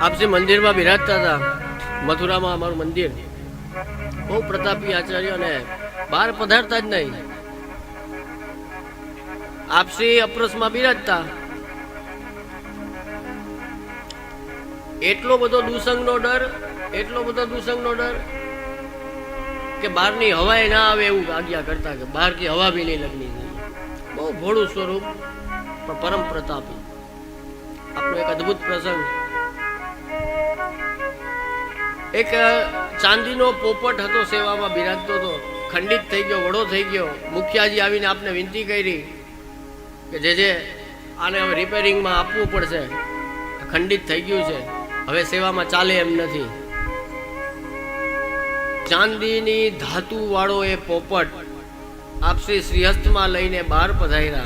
આપસી મંદિરમાં બિરાજતા હતા. મથુરામાં અમારું મંદિર. બહુ પ્રતાપી આચાર્ય અને બહાર પધારતા જ નહીં. આપસી અપ્રસમાં બિરાજતા. એટલો બધો દુસંગનો ડર, એટલો બધો દુસંગનો ડર કે બહારની હવાએ ના આવે એવું આજ્ઞા કરતા કે બહારથી હવા બી નહીં લગની. બહુ ભોળું સ્વરૂપ, પણ પરમ પ્રતાપી. આપણો એક અદ્ભુત પ્રસંગ. એક ચાંદીનો પોપટ હતો સેવામાં, બિરાજતો હતો. ખંડિત થઈ ગયો, વડો થઈ ગયો. મુખિયાજી આવીને આપને વિનંતી કરી કે જે જે, આને હવે રિપેરિંગમાં આપવું પડશે. ખંડિત થઈ ગયું છે. હવે સેવામાં ચાલે એમ નથી. ચાંદીની ધાતુ વાળો એ પોપટ આપશ્રી શ્રીહસ્તમાં લઈને બહાર પધાર્યા.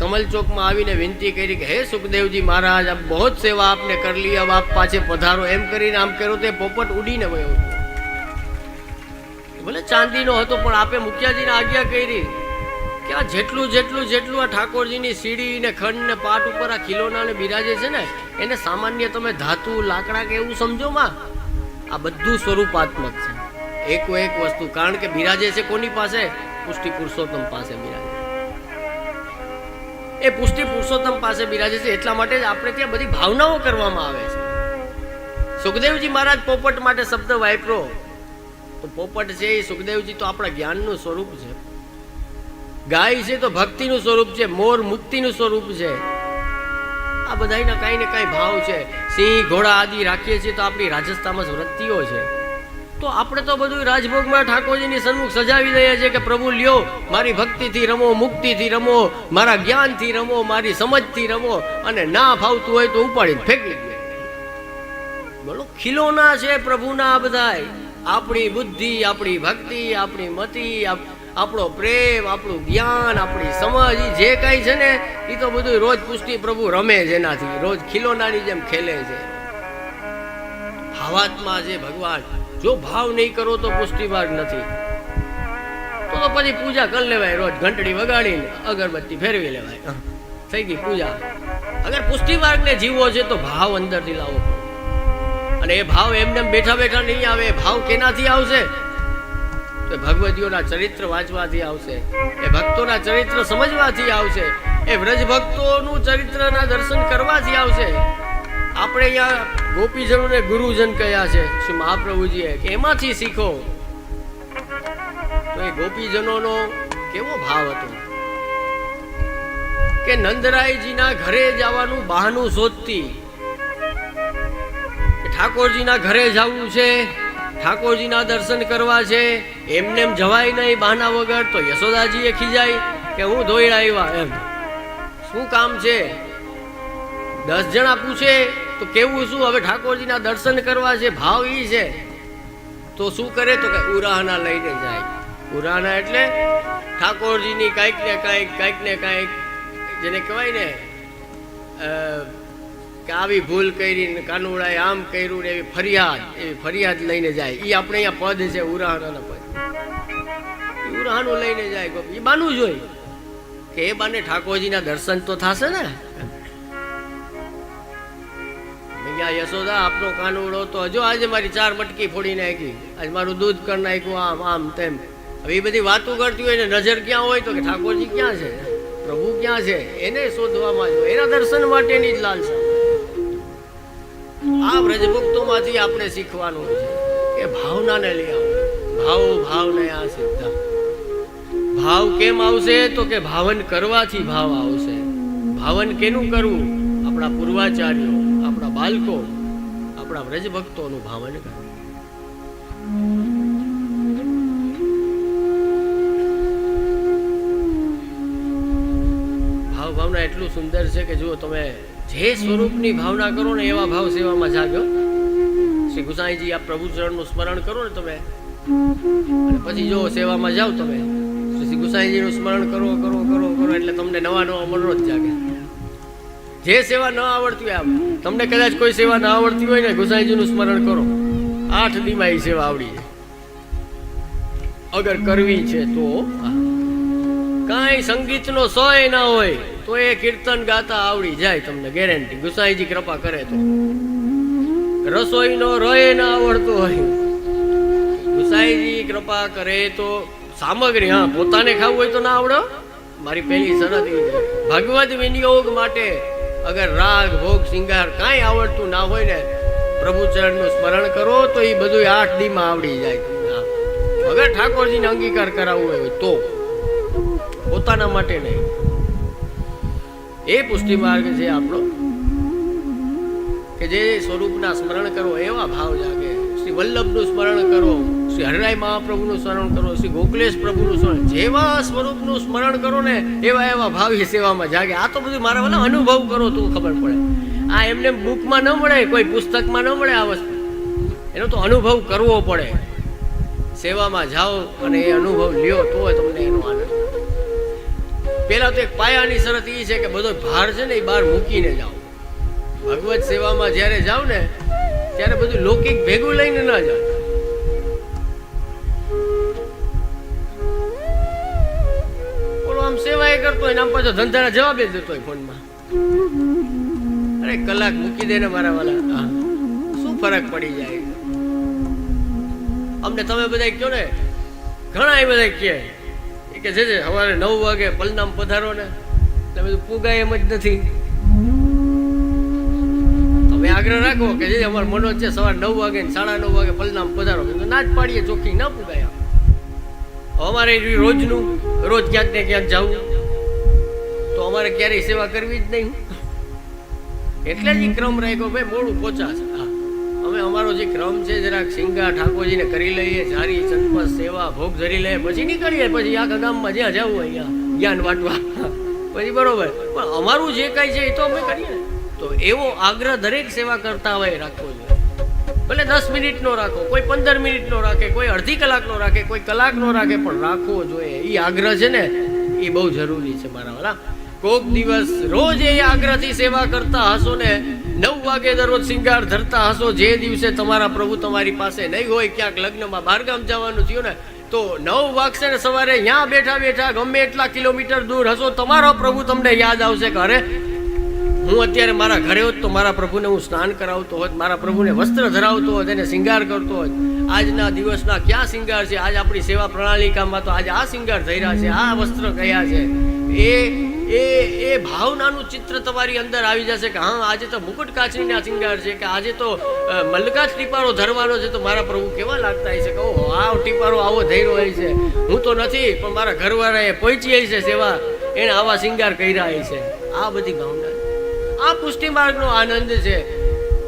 કમલ ચોકમાં આવીને વિનંતી કરી કે, હે સુખદેવજી મહારાજ, આપ બહુ જ સેવા આપને કરલી હવે આપ પાછે પધારો. એમ કરીને આમ કર્યો તે પોપટ ઉડીને વયો ભલે ચાંદીનો હતો, પણ આપે મુખિયાજીને આજ્ઞા કરી કે આ જેટલું જેટલું જેટલું આ ઠાકોરજીની સીડી ને ખંડ ને પાટ ઉપર આ ખીલોના ને બિરાજે છે ને, એને સામાન્ય તમે ધાતુ, લાકડા કે એવું સમજો માં? આ બધું સ્વરૂપાત્મક છે. એકો એક વસ્તુ, કારણ કે બિરાજે છે કોની પાસે? પુષ્ટિ પુરુષોત્તમ પાસે બિરાજે. એ પુષ્ટિ પુરુષોત્તમ પાસે બિરાજે છે, એટલા માટે જ આપણે ત્યાં બધી ભાવનાઓ કરવામાં આવે છે. સુખદેવજી મહારાજ પોપટ માટે શબ્દ વાપરો, તો પોપટ છે એ સુખદેવજી તો આપણા જ્ઞાનનું સ્વરૂપ છે. ગાય છે તો ભક્તિનું સ્વરૂપ છે, મોર મુક્તિનું સ્વરૂપ છે. આ બધાના કાંઈ ને કાંઈ ભાવ છે. સિંહ, ઘોડા આદિ રાખીએ છીએ તો આપણી રાજસ્થાનમાં જ વૃત્તિઓ છે. તો આપણે તો બધું રાજભોગમાં ઠાકોરજીની સન્મુખ સજાવી દઈએ છીએ કે પ્રભુ લ્યો, મારી ભક્તિથી રમો, મુક્તિથી રમો, મારા જ્ઞાનથી રમો, મારી સમજથી રમો, અને ના ફાવતું હોય તો ઉપાડીને ફેંકી દે. બોલો, ખીલોના છે પ્રભુના આ બધાય. આપણી બુદ્ધિ, આપણી ભક્તિ, આપણી મતિ આપણો પ્રેમ, આપણું જ્ઞાન, આપણી સમજ જે કાંઈ છે ને એ તો બધું રોજ પુષ્ટિ પ્રભુ રમે છે એનાથી રોજ ખીલોનાની જેમ ખેલે છે. ભાવાત્મા છે ભગવાન. જો ભાવ નહીં કરો તો પુષ્ટિ માર્ગ નથી. તો તો પછી પૂજા કરી લેવાય રોજ ઘંટડી વગાડીને અગરબત્તી ફેરવી લેવાય. થઈ ગઈ પૂજા. અગર પુષ્ટિ માર્ગને જીવવો છે તો ભાવ અંદરથી લાવવો અને એ ભાવ એમને બેઠા બેઠા નહીં આવે એ ભાવ કેનાથી આવશે? તો ભગવતીઓના ચરિત્ર વાંચવાથી આવશે. એ ભક્તોના ચરિત્ર સમજવાથી આવશે. એ વ્રજ ભક્તોનું ચરિત્રના દર્શન કરવાથી આવશે. આપણે અહીંયા ગોપીજનોને ગુરુજન કહ્યા છે, શ્રી મહાપ્રભુજીએ એમાંથી શીખો? તો એ ગોપીજનોનો કેવો ભાવ હતો? કે નંદરાયજીના ઘરે જવાનું બહાનું શોધતી. ઠાકોરજીના ઘરે જવું છે, ઠાકોરજીના દર્શન કરવા છે એમને એમ જવાય નહીં બહાના વગર, તો યશોદાજીએ ખીજાય કે હું ધોઈ આવ્યા એમ. શું કામ છે? દસ જણા પૂછે તો કેવું શું? હવે ઠાકોરજીના દર્શન કરવા છે ભાવ ઈ છે. તો શું કરે? તો કે ઉરાહના લઈને જાય. ઉરાહના એટલે ઠાકોરજીની કાંઈક ને કાંઈક કાંઈક ને કાંઈક, જેને કહેવાય ને કે આવી ભૂલ કરી કાનુડાએ આમ કર્યું ને એવી ફરિયાદ એવી ફરિયાદ લઈને જાય. એ આપણે અહીંયા પદ છે ઉરાહના પદ. ઉરાહનું લઈને જાય. એ બાનું જોઈ કે એ બાને ઠાકોરજીના દર્શન તો થશે ને? "આ યશોદા, આપનો કાનુડો તો હજુ આજે મારી ચાર મટકી ફોડી નાખી. આજે મારું દૂધ કરી નાખ્યું, આમ આમ, તેમ. હવે એ બધી વાતો કરતી હોય ને, નજર ક્યાં હોય તો કે ઠાકોરજી ક્યાં છે? પ્રભુ ક્યાં છે? એને શોધવામાં જો એના દર્શન માટેની જ લાલસા આ વ્રજભક્તોમાંથી આપણે શીખવાનું છે કે ભાવનાને લઈ આવો. ભાવ, ભાવને આ સિદ્ધા ભાવ કેમ આવશે? તો કે ભાવન કરવાથી ભાવ આવશે. ભાવન કેનું કરવું? આપણા પૂર્વાચાર્યો. આપણા બાળકો, આપણા વ્રજભક્તોનું ભાવન કરે. ભાવ ભાવના એટલું સુંદર છે કે જુઓ તમે જે સ્વરૂપની ભાવના કરો ને એવા ભાવ સેવામાં જાગ્યો. શ્રી ગુસાઈજી આ પ્રભુ ચરણનું સ્મરણ કરો ને તમે. પછી જો સેવામાં જાઓ તમે શ્રી ગુસાઈજીનું સ્મરણ કરો કરો કરો કરો, એટલે તમને નવા નવા મનોરથ જાગે. જે સેવા ન આવડતી હોય તમને કદાચ કોઈ સેવા ન આવડતી હોય ને ગુસાઈજીનું સ્મરણ કરો. આઠ દીમાં એ સેવા આવડી અગર કરવી છે તો કાંઈ સંગીતનો સોય ના હોય, તો એ કીર્તન ગાતા આવડી જાય તમને, ગેરંટી. ગુસાઈજી કૃપા કરે તો. રસોઈનો રોય ના આવડતો હોય. ગુસાઈજી કૃપા કરે તો સામગ્રી, હા, પોતાને ખાવું હોય તો ના આવડે. મારી પહેલી શરત ભગવદ વિનિયોગ માટે અગર રાગ, ભોગ, શિંગાર કાંઈ આવડતું ના હોય ને પ્રભુચરણનું સ્મરણ કરો તો એ બધું આઠ દીમાં આવડી જાય. અગર ઠાકોરજીને અંગીકાર કરાવવો હોય તો. પોતાના માટે નહીં. એ પુષ્ટિ માર્ગ છે આપણો, કે જે સ્વરૂપના સ્મરણ કરો એવા ભાવ જાગે. શ્રી વલ્લભનું સ્મરણ કરો, શ્રી હરરાય મહાપ્રભુનું સ્મરણ કરો, શ્રી ગોકલેશ પ્રભુનું સ્મરણ. જેવા સ્વરૂપનું સ્મરણ કરો ને, એવા એવા ભાવી સેવામાં જાગે. આ તો બધું મારા વાલા અનુભવ કરો તો ખબર પડે. આ એમને બુકમાં ન મળે, કોઈ પુસ્તકમાં ન મળે આ વસ્તુ. એનો તો અનુભવ કરવો પડે. સેવામાં જાઓ અને એ અનુભવ લ્યો તો તમને એનો આનંદ પેલા તો એક પાયાની શરત એ છે કે બધો ભાર છે ને એ બહાર મૂકીને જાઓ. ભગવત સેવામાં જ્યારે જાવ ને ત્યારે બધું લૌકિક ભેગું લઈને ના જાય. ઓલો આમ સેવા એ કરતો હોય આમ પાછો ધંધાના જવાબ દેતો હોય ફોનમાં. અરે કલાક મૂકી દે ને મારા વાલા. શું ફરક પડી જાય? અમને તમે બધા કયો ને? ઘણા એ બધા કહે કે જે સવારે નવ વાગે પલનામ પધારો ને તમે પૂગાય એમ જ નથી. તમે આગ્રહ રાખો કે જે અમારો મનોજ છે સવાર નવ વાગે સાડા નવ વાગે પલનામ પધારો. મેં કીધું, ના જ પાડીએ, ચોખ્ખી ના પૂગાય અમારે રોજનું, રોજ ક્યાંક ને ક્યાંક જવું. તો અમારે ક્યારેય સેવા કરવી જ નહીં એટલે જ ક્રમ રાખ્યો, ભાઈ, મોડું છે હા. અમે અમારો જે ક્રમ છે જરાક સિંગા ઠાકોરજીને કરી લઈએ જારી ચંપસ સેવા, ભોગ ધરી લઈએ, પછી નીકળીએ, પછી આખા ગામમાં જ્યાં જવું અહીંયા જ્ઞાન વાટવા. પછી બરોબર. પણ અમારું જે કાંઈ છે એ તો અમે કરીએ તો એવો આગ્રહ દરેક સેવા કરતા હોય રાખવો જોઈએ. ભલે દસ મિનિટનો રાખો, કોઈ પંદર મિનિટનો રાખે, કોઈ અડધી કલાકનો રાખે, કોઈ કલાકનો રાખે, પણ રાખવો જોઈએ. એ આગ્રહ છે ને એ બહુ જરૂરી છે મારા વાલા. કોક દિવસ રોજ એ આગ્રહથી સેવા કરતા હશો ને, નવ વાગે દરરોજ શિંગાર ધરતા હશો, જે દિવસે તમારા પ્રભુ તમારી પાસે નહીં હોય, ક્યાંક લગ્નમાં બહારગામ જવાનું થયું ને, તો નવ વાગશે ને સવારે ત્યાં બેઠા બેઠા ગમે એટલા કિલોમીટર દૂર હશો, તમારો પ્રભુ તમને યાદ આવશે કે અરે હું અત્યારે મારા ઘરે હોત તો મારા પ્રભુને હું સ્નાન કરાવતો હોત મારા પ્રભુને વસ્ત્ર ધરાવતો હોત એને શિંગાર કરતો હોત. આજના દિવસના ક્યાં શિંગાર છે? આજ આપણી સેવા પ્રણાલિકામાં તો આજે આ શિંગાર થઈ રહ્યા છે આ વસ્ત્ર કયા છે? એ એ એ ભાવનાનું ચિત્ર તમારી અંદર આવી જશે કે હા આજે તો મુકુટ કાચરીના શિંગાર છે કે આજે તો અ, ટીપારો ધરવાનો છે તો મારા પ્રભુ કેવા લાગતા હશે કે ઓહો આ ટીપારો આવો થઈ રહ્યો છે. હું તો નથી પણ મારા ઘરવાળાએ પહોંચી જાય છે સેવા. એને આવા શિંગાર કર્યા છે આ બધી ભાવના આ પુષ્ટિ માર્ગનો આનંદ છે.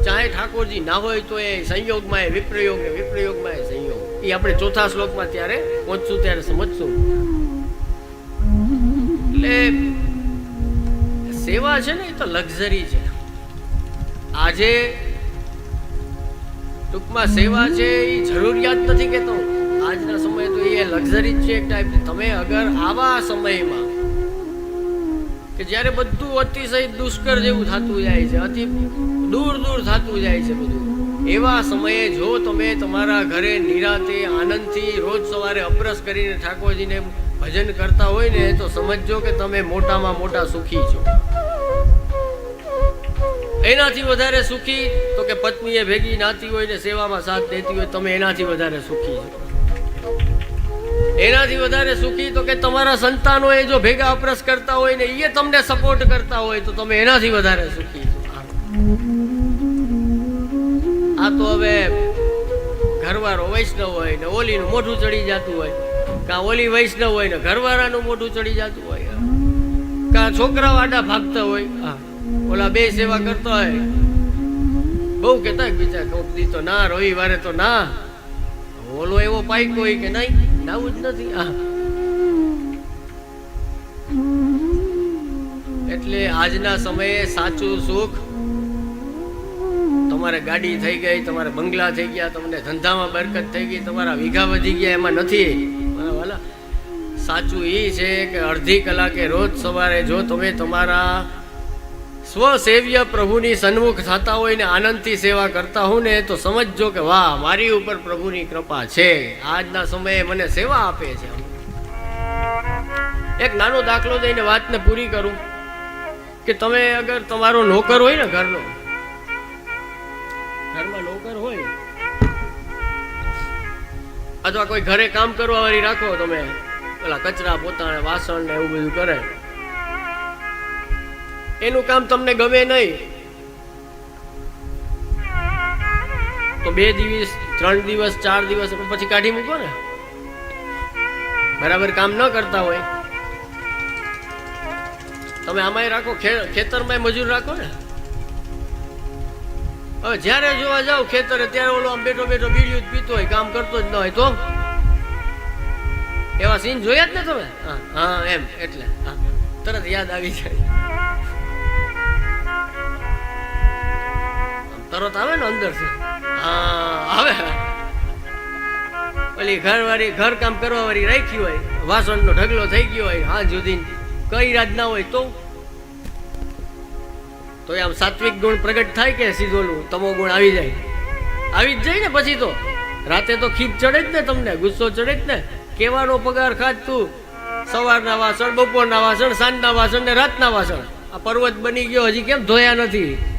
ચાહે ઠાકોરજી ના હોય તો એ સંયોગમાં એ વિપ્રયોગ ને વિપ્રયોગમાં એ સંયોગ. એ આપણે ચોથા શ્લોકમાં ત્યારે પહોંચશું, ત્યારે સમજશું. એટલે સેવા છે ને એ તો લક્ઝરી છે. આજે ટૂંકમાં સેવા છે એ જરૂરિયાત નથી કેતો. આજના સમયે તો એ લક્ઝરી જ છે એક ટાઈપ તમે અગર આવા સમયમાં કે જ્યારે બધું અતિશય દુષ્કર જેવું થતું જાય છે, અતિ દૂર દૂર થતું જાય છે બધું. એવા સમયે જો તમે તમારા ઘરે નિરાતે આનંદથી રોજ સવારે અપરસ કરીને ઠાકોરજીને ભજન કરતા હોય ને, તો સમજજો કે તમે મોટામાં મોટા સુખી છો. એનાથી વધારે સુખી તો કે પત્નીએ ભેગી નાતી હોય ને સેવામાં સાથ દેતી હોય, તમે એનાથી વધારે સુખી છો. એનાથી વધારે સુખી તો કે તમારા સંતાનો એ જો ભેગા અપરસ કરતા હોય ને એ તમને સપોર્ટ કરતા હોય તો તમે એનાથી વધારે સુખી આ તો હવે ઘરવાળો વૈષ્ણવ હોય ને ઓલીનું મોઢું ચડી જતું હોય, કાં ઓલી વૈષ્ણવ હોય ને ઘરવાળાનું મોઢું ચડી જતું હોય, કાં છોકરા વાડા ભાગતા હોય ઓલા બે સેવા કરતા હોય. બહુ કહેતા બીજા કોક દી તો ના, રવિવારે તો ના. ઓલો એવો પાઈક હોય કે નહીં? નાવું જ નથી. આ એટલે આજના સમયે સાચું સુખ તમારે ગાડી થઈ ગઈ, તમારે બંગલા થઈ ગયા, તમને ધંધામાં બરકત થઈ ગઈ, તમારા વીઘા વધી ગયા, એમાં નથી. વાલા, સાચું એ છે કે અડધી કલાકે રોજ સવારે જો તમે તમારા સ્વસેવ્ય પ્રભુની સન્મુખ થતા હોય ને આનંદથી સેવા કરતા હોઉં ને, તો સમજજો કે વાહ, મારી ઉપર પ્રભુની કૃપા છે. આજના સમયે મને સેવા આપે છે. એક નાનો દાખલો દઈને વાતને પૂરી કરું. કે તમે અગર તમારો નોકર હોય ને ઘરનો, ઘરમાં નોકર હોય, અથવા કોઈ ઘરે કામ કરવા વાળી રાખો તમે, પેલા કચરા પોતાને વાસણ ને એવું બધું કરે એનું કામ તમને ગમે નહીં? તો બે દિવસ, ત્રણ દિવસ, ચાર દિવસ પછી કાઢી મૂકો ને. બરાબર કામ ન કરતા હોય. તમે આમાંય રાખો ખેતરમાં મજૂર રાખો ને. હવે જ્યારે જોવા જાવ ખેતરે, ત્યારે ઓલો આમ બેઠો બેઠો બીડીયું જ પીતો હોય, કામ કરતો જ ન હોય, તો? એવા સીન જોયા જ ને તમે? હા હા, એમ, એટલે, હા. તરત યાદ આવી જાય. તરત આવે ને અંદરથી? હા, આવે. ઓલી ઘરવાળી ઘર કામ કરવા વાળી રાખી હોય, વાસણનો ઢગલો થઈ ગયો હોય હા જુદી કઈ રાત ના હોય તો? તો આમ સાત્વિક ગુણ પ્રગટ થાય કે સીધોલું તમો ગુણ આવી જાય? આવી જ જાય ને પછી તો? રાતે તો ખીપ ચડે જ ને તમને, ગુસ્સો ચડે જ ને. કેવાનો પગાર ખાત તું સવારના વાસણ, બપોરના વાસણ, સાંજના વાસણ ને રાતના વાસણ? આ પર્વત બની ગયો, હજી કેમ ધોયા નથી?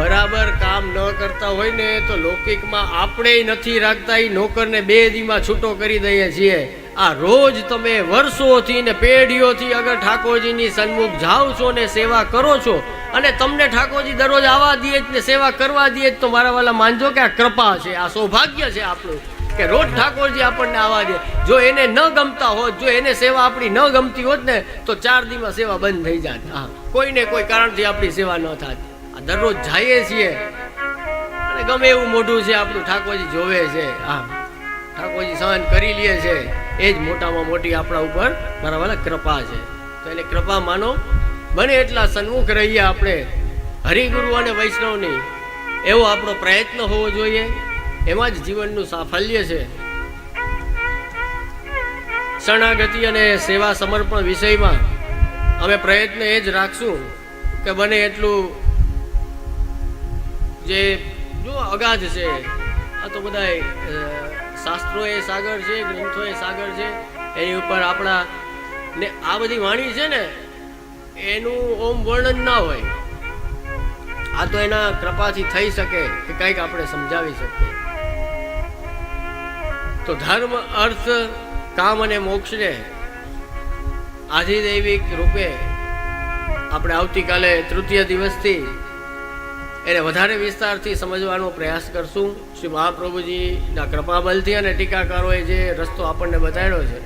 બરાબર કામ ન કરતા હોય ને તો લૌકિકમાં આપણે નથી રાખતા. એ નોકરને બે દીમાં છૂટો કરી દઈએ છીએ. આ રોજ તમે વર્ષોથી ને પેઢીઓથી અગર ઠાકોરજીની સન્મુખ જાઓ છો ને સેવા કરો છો અને તમને ઠાકોરજી દરરોજ આવવા દે જ ને સેવા કરવા દે જ તો મારા વાલા માનજો કે આ કૃપા છે, આ સૌભાગ્ય છે આપણું કે રોજ ઠાકોરજી આપણને આવવા દે. જો એને ન ગમતા હોત, જો એને સેવા આપણી ન ગમતી હોત ને તો ચાર દીમાં સેવા બંધ થઈ જાત. હા, કોઈને કોઈ કારણથી આપણી સેવા ન આ દરરોજ જઈએ છીએ. અને ગમે એવું મોઢું છે આપણું ઠાકોરજી જોવે છે. હા. ઠાકોરજી સહન કરી લે છે. એ જ મોટામાં મોટી આપણા ઉપર મારા વાલા કૃપા છે. તો એને કૃપા માનો બને એટલા સન્મુખ રહીએ આપણે હરિગુરુ અને વૈષ્ણવની. એવો આપણો પ્રયત્ન હોવો જોઈએ. એમાં જ જીવનનું સાફલ્ય છે. શરણાગતિ અને સેવા સમર્પણ વિષયમાં અમે પ્રયત્ન એ જ રાખશું કે બને એટલું જે જો અગાધ છે, આ તો બધા એ સાગર છે ગ્રંથો એ સાગર છે, એની ઉપર આપણા ને આ બધી વાણી છે ને, એનું ઓમ વર્ણન ના હોય. આ તો એના કૃપાથી થઈ શકે કે કંઈક આપણે સમજાવી શકીએ. તો ધર્મ, અર્થ, કામ અને મોક્ષને આધિદૈવિક રૂપે આપણે આવતીકાલે તૃતીય દિવસથી એને વધારે વિસ્તારથી સમજવાનો પ્રયાસ કરશું. શ્રી મહાપ્રભુજીના કૃપાબલથી અને ટીકાકારોએ જે રસ્તો આપણને બતાવ્યો છે.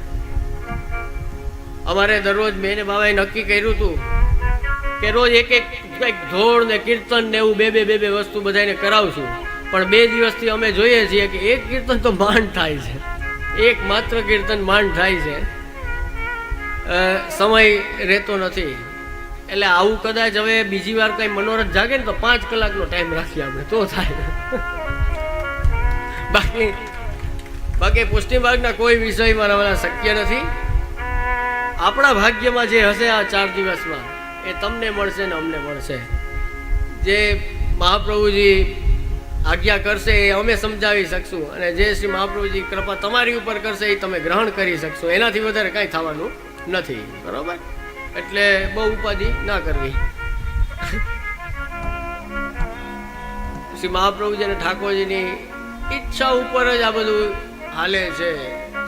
અમારે દરરોજ મેં બાબાએ નક્કી કર્યું હતું કે રોજ એક એક કંઈક ધોળ ને કીર્તન ને એવું બે બે બે બે વસ્તુ બધાને કરાવશું. પણ બે દિવસથી અમે જોઈએ છીએ કે એક કીર્તન તો માંડ થાય છે. એક માત્ર કીર્તન માંડ થાય છે. સમય રહેતો નથી. એટલે આવું કદાચ હવે બીજી વાર કઈ મનોરથ જાગે ને તો પાંચ કલાકનો ટાઈમ રાખીએ આપણે. તો થાય. બાકી બાકી પુષ્ટિ માર્ગના કોઈ વિષય મારા શક્ય નથી. આપણા ભાગ્યમાં જે હશે આ ચાર દિવસમાં, એ તમને મળશે ને અમને મળશે. જે મહાપ્રભુજી આજ્ઞા કરશે એ અમે સમજાવી શકશું અને જે શ્રી મહાપ્રભુજી કૃપા તમારી ઉપર કરશે એ તમે ગ્રહણ કરી શકશો. એનાથી વધારે કાંઈ થવાનું નથી. બરોબર? એટલે બહુ ઉપાધિ ના કરવી. શ્રી મહાપ્રભુજી અને ઠાકોરજીની ઈચ્છા ઉપર જ આ બધું હાલે છે,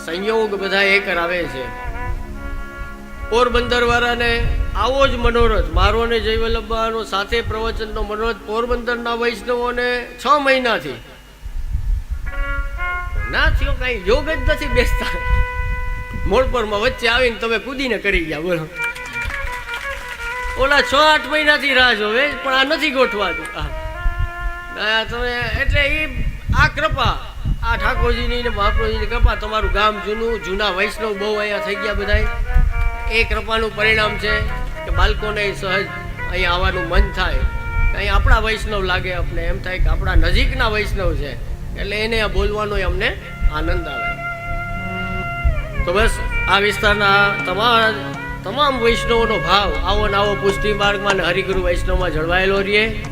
સંયોગ બધા એ કરાવે છે. પોરબંદર વાળાને આવો જ મનોરથ, મારો ને જય વલ્લભનો સાથે પ્રવચનનો મનોરથ પોરબંદરના વૈષ્ણવોને છ મહિનાથી. ના થયો કઈ, યોગ જ નથી બેસતા. મોડપરમાં વચ્ચે આવીને તમે કૂદીને કરી ગયા, બોલો. ઓલા છ, આઠ મહિનાથી રાહ જોવે, પણ આ નથી ગોઠવાતું. આ. તમે, એટલે એ આ કૃપા. આ ઠાકોરજીની ને મહાપ્રભુજીની કૃપા તમારું ગામ જૂનું, જૂના વૈષ્ણવ બહુ અહીંયા થઈ ગયા બધાય. એ કૃપાનું પરિણામ છે કે બાળકોને સહજ અહીંયા આવવાનું મન થાય. અહીં આપણા વૈષ્ણવ લાગે આપણે એમ થાય કે આપણા નજીકના વૈષ્ણવ છે. એટલે એને આ બોલવાનો અમને આનંદ આવે. તો બસ, આ વિસ્તારના તમારા તમામ વૈષ્ણવોનો ભાવ આવો ને આવો પુષ્ટિ માર્ગમાં અને હરિગુરુ વૈષ્ણવમાં જળવાયેલો રહીએ.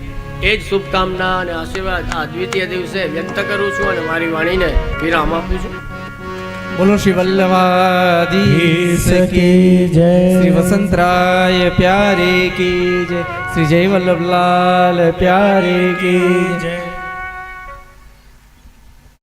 એ જ શુભકામના અને આશીર્વાદ આ દ્વિતીય દિવસે વ્યક્ત કરું છું અને મારી વાણીને વિરામ આપું છું. બોલો શ્રી વલ્લવાદી કી જય. શ્રી વસંતરાય પ્યારે કી જય. શ્રી જય વલ્લભલાલ પ્યારે કી જય.